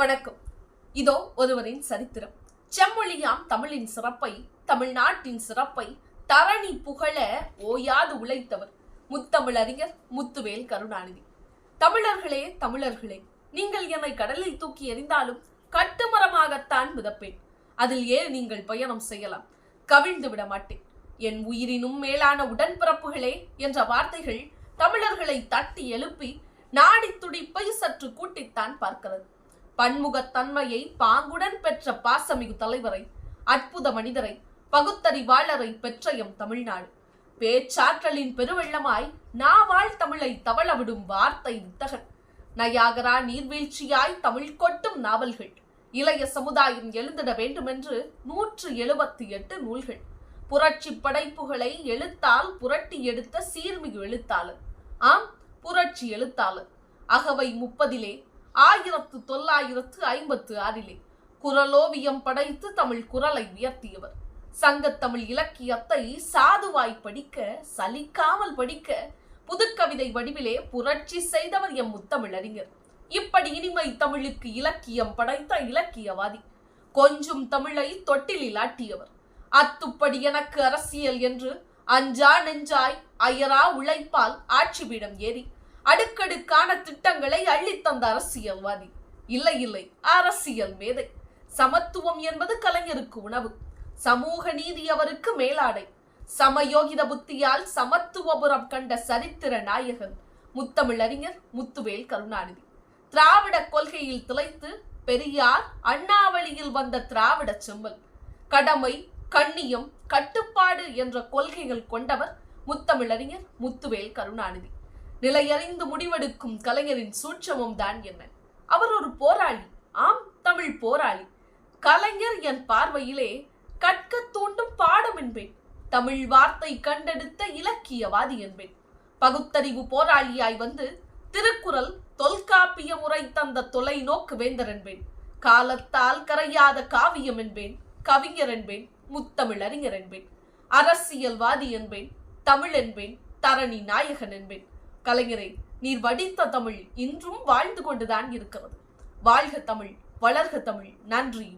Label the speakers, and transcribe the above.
Speaker 1: வணக்கம். இதோ ஒருவரின் சரித்திரம். செம்மொழியாம் தமிழின் சிறப்பை தமிழ்நாட்டின் சிறப்பை தரணி புகழ ஓயாது உழைத்தவர் முத்தமிழறிஞர் முத்துவேல் கருணாநிதி. தமிழர்களே தமிழர்களே நீங்கள் என்னை கடலில் தூக்கி எறிந்தாலும் கட்டுமரமாகத்தான் மிதப்பேன். அதில் ஏன் நீங்கள் பயணம் செய்யலாம்? கவிழ்ந்து விட மாட்டேன். என் உயிரினும் மேலான உடன்பிறப்புகளே என்ற வார்த்தைகள் தமிழர்களை தட்டி எழுப்பி நாடி துடிப்பை சற்று கூட்டித்தான் பார்க்கிறது. பன்முகத்தன்மையை பாங்குடன் பெற்ற பாசமிகு தலைவரை அற்புத மனிதரை பகுத்தறிவாளரை பெற்ற எம் தமிழ்நாடு. பேச்சாற்றலின் பெருவெள்ளமாய் நாவாள் தமிழை தவளவிடும் வார்த்தை வித்தகன் நயாகரா நீர்வீழ்ச்சியாய் தமிழ் கொட்டும் நாவல்கள். இளைய சமுதாயம் எழுந்திட வேண்டுமென்று நூற்று எழுபத்தி எட்டு நூல்கள். புரட்சி படைப்புகளை எழுத்தால் புரட்டி எடுத்த சீர்மிகு எழுத்தாளர் ஆம் புரட்சி எழுத்தாளர் அகவை முப்பதிலே ஆயிரத்து தொள்ளாயிரத்து ஐம்பத்து ஆறிலே குரலோவியம் படைத்து தமிழ் குரலை உயர்த்தியவர். சங்கத்தமிழ் இலக்கியத்தை சாதுவாய் படிக்க சலிக்காமல் படிக்க புதுக்கவிதை வடிவிலே புரட்சி செய்தவர் எம் முத்தமிழறிஞர். இப்படி இனிமை தமிழுக்கு இலக்கியம் படைத்த இலக்கியவாதி கொஞ்சம் தமிழை தொட்டிலில் ஆட்டியவர். அத்துப்படி எனக்கு அரசியல் என்று அஞ்சா நெஞ்சாய் அயரா உழைப்பால் ஆட்சி பீடம் ஏறி அடுக்கடுக்கான திட்டங்களை அள்ளித்தந்த அரசியல்வாதி. இல்லை இல்லை அரசியல் மேதை. சமத்துவம் என்பது கலைஞருக்கு உணவு. சமூக நீதி அவருக்கு மேலாடை. சமயோகித புத்தியால் சமத்துவபுரம் கண்ட சரித்திர நாயகன் முத்தமிழறிஞர் முத்துவேல் கருணாநிதி. திராவிட கொள்கையில் திளைத்து பெரியார் அண்ணாவளியில் வந்த திராவிட செம்மல். கடமை கண்ணியம் கட்டுப்பாடு என்ற கொள்கைகள் கொண்டவர் முத்தமிழறிஞர் முத்துவேல் கருணாநிதி. நிலையறிந்து முடிவெடுக்கும் கலைஞரின் சூட்சமம் தான் என்ன? அவர் ஒரு போராளி ஆம் தமிழ் போராளி. கலைஞர் என் பார்வையிலே கற்க தூண்டும் பாடம் என்பேன். தமிழ் வார்த்தை கண்டெடுத்த இலக்கியவாதி என்பேன். பகுத்தறிவு போராளியாய் வந்து திருக்குறள் தொல்காப்பிய முறை தந்த தொலைநோக்கு வேந்தர் என்பேன். காலத்தால் கரையாத காவியம் என்பேன். கவிஞர் என்பேன். முத்தமிழ் அறிஞர் என்பேன். அரசியல்வாதி என்பேன். தமிழ் என்பேன். தரணி நாயகன் என்பேன். கலைஞரே நீர் வடித்த தமிழ் இன்றும் வாழ்ந்து கொண்டுதான் இருக்கிறது. வாழ்க தமிழ் வளர்க தமிழ். நன்றி